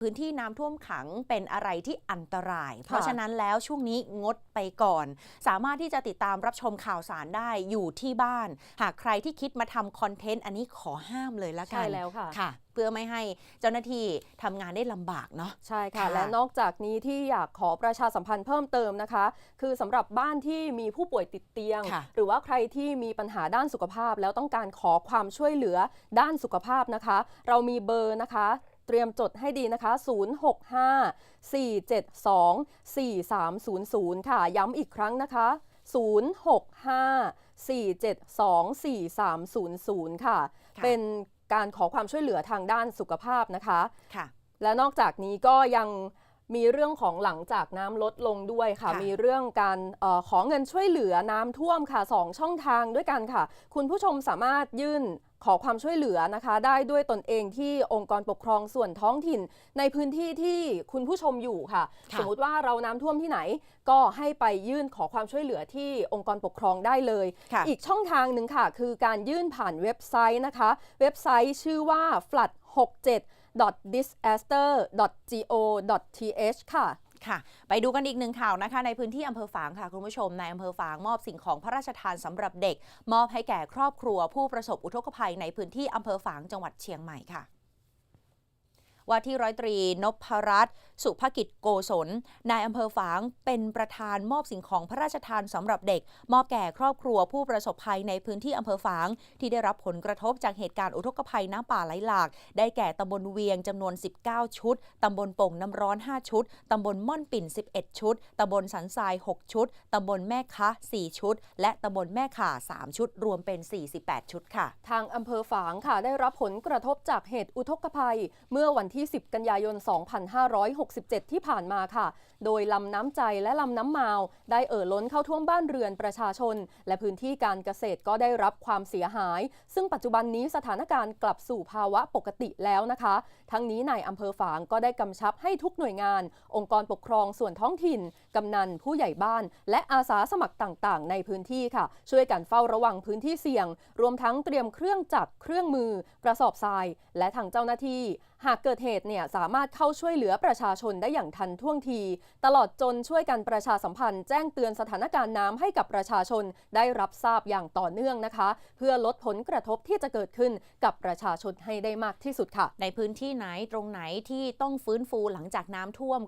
พื้นที่น้ำท่วมขังเป็นอะไรที่อันตราย เพราะฉะนั้นแล้วช่วงนี้งดไปก่อน สามารถที่จะติดตามรับชมข่าวสารได้อยู่ที่บ้าน หากใครที่คิดมาทำคอนเทนต์อันนี้ขอห้ามเลยละกัใช่นแล้วค่ะค่ะ เพื่อไม่ให้เจ้าหน้าที่ทำงานได้ลำบากเนาะใช่ค่ะค่ะ และนอกจากนี้ที่อยากขอประชาสัมพันธ์เพิ่มเติมนะคะ คือสำหรับบ้านที่มีผู้ป่วยติดเตียงค่ะหรือว่าใครที่มีปัญหาด้านสุขภาพ แล้วต้องการขอความช่วยเหลือด้านสุขภาพนะคะ เรามีเบอร์นะคะ เตรียมจดให้ดีนะคะ 065 472 4300 ค่ะ ย้ำอีกครั้งนะคะ 065 472 4300 ค่ะค่ะเป็นการขอความช่วยเหลือทางด้านสุขภาพนะคะค่ะและนอกจากนี้ก็ยัง มีเรื่องของหลังจากน้ำลดลงด้วยค่ะ ค่ะมีเรื่องการเออขอเงินช่วยเหลือน้ำท่วมค่ะสองช่องทางด้วยกันค่ะ คุณผู้ชมสามารถยื่นขอความช่วยเหลือนะคะ ได้ด้วยตนเองที่องค์กรปกครองส่วนท้องถิ่น ในพื้นที่ที่คุณผู้ชมอยู่ค่ะ ค่ะ สมมุติว่าเราน้ำท่วมที่ไหน ก็ให้ไปยื่นขอความช่วยเหลือที่องค์กรปกครองได้เลย ค่ะ อีกช่องทางหนึ่งค่ะ คือการยื่นผ่านเว็บไซต์นะคะ เว็บไซต์ชื่อว่า flood 67 disaster.go.th ค่ะค่ะไปดูกันอีกหนึ่งข่าวนะคะ ในพื้นที่อำเภอฝางค่ะ คุณผู้ชมในอำเภอฝางมอบสิ่งของพระราชทานสำหรับเด็ก มอบให้แก่ครอบครัวผู้ประสบอุทกภัยในพื้นที่อำเภอฝางจังหวัดเชียงใหม่ค่ะ ว่าที่ร้อยตรีนพรัตน์สุภกิจโกศลนายอำเภอฝางเป็นประธานมอบสิ่งของพระราชทานสำหรับเด็ก มอบแก่ครอบครัวผู้ประสบภัยในพื้นที่อำเภอฝาง ที่ได้รับผลกระทบจากเหตุการณ์อุทกภัยน้ำป่าไหลหลาก ได้แก่ตำบลเวียงจำนวน 19 ชุดตำบลโป่งน้ำร้อน 5 ชุดตำบลม่อนปิ่น 11 ชุดตำบลสันทราย 6 ชุดตำบลแม่คะ4 ชุด และตำบลแม่ข่า 3 ชุด รวมเป็น 48 ชุดค่ะ ทางอำเภอฝางค่ะได้รับผลกระทบจากเหตุอุทกภัย เมื่อวันที่ที่ 10 กันยายน 2567 ที่ผ่านมาค่ะ โดยลำน้ำใจและลำน้ำมาว ได้เอ่อล้นเข้าท่วมบ้านเรือนประชาชน และพื้นที่การเกษตรก็ได้รับความเสียหาย ซึ่งปัจจุบันนี้สถานการณ์กลับสู่ภาวะปกติแล้วนะคะ ทั้งนี้นายอำเภอฝางก็ได้กำชับให้ทุกหน่วยงาน องค์กรปกครองส่วนท้องถิ่น กำนันผู้ใหญ่บ้าน และอาสาสมัครต่างๆ ในพื้นที่ค่ะ ช่วยกันเฝ้าระวังพื้นที่เสี่ยง รวมทั้งเตรียมเครื่องจักรเครื่องมือ กระสอบทราย และทางเจ้าหน้าที่หากเกิดเหตุเนี่ยสามารถเข้าช่วยเหลือประชาชนได้อย่างทันท่วงที ตลอดจนช่วยกันประชาสัมพันธ์แจ้งเตือนสถานการณ์น้ำให้กับประชาชนได้รับทราบอย่างต่อเนื่องนะคะ เพื่อลดผลกระทบที่จะเกิดขึ้นกับประชาชนให้ได้มากที่สุดค่ะ ในพื้นที่ไหนตรงไหนที่ต้องฟื้นฟูหลังจากน้ำท่วม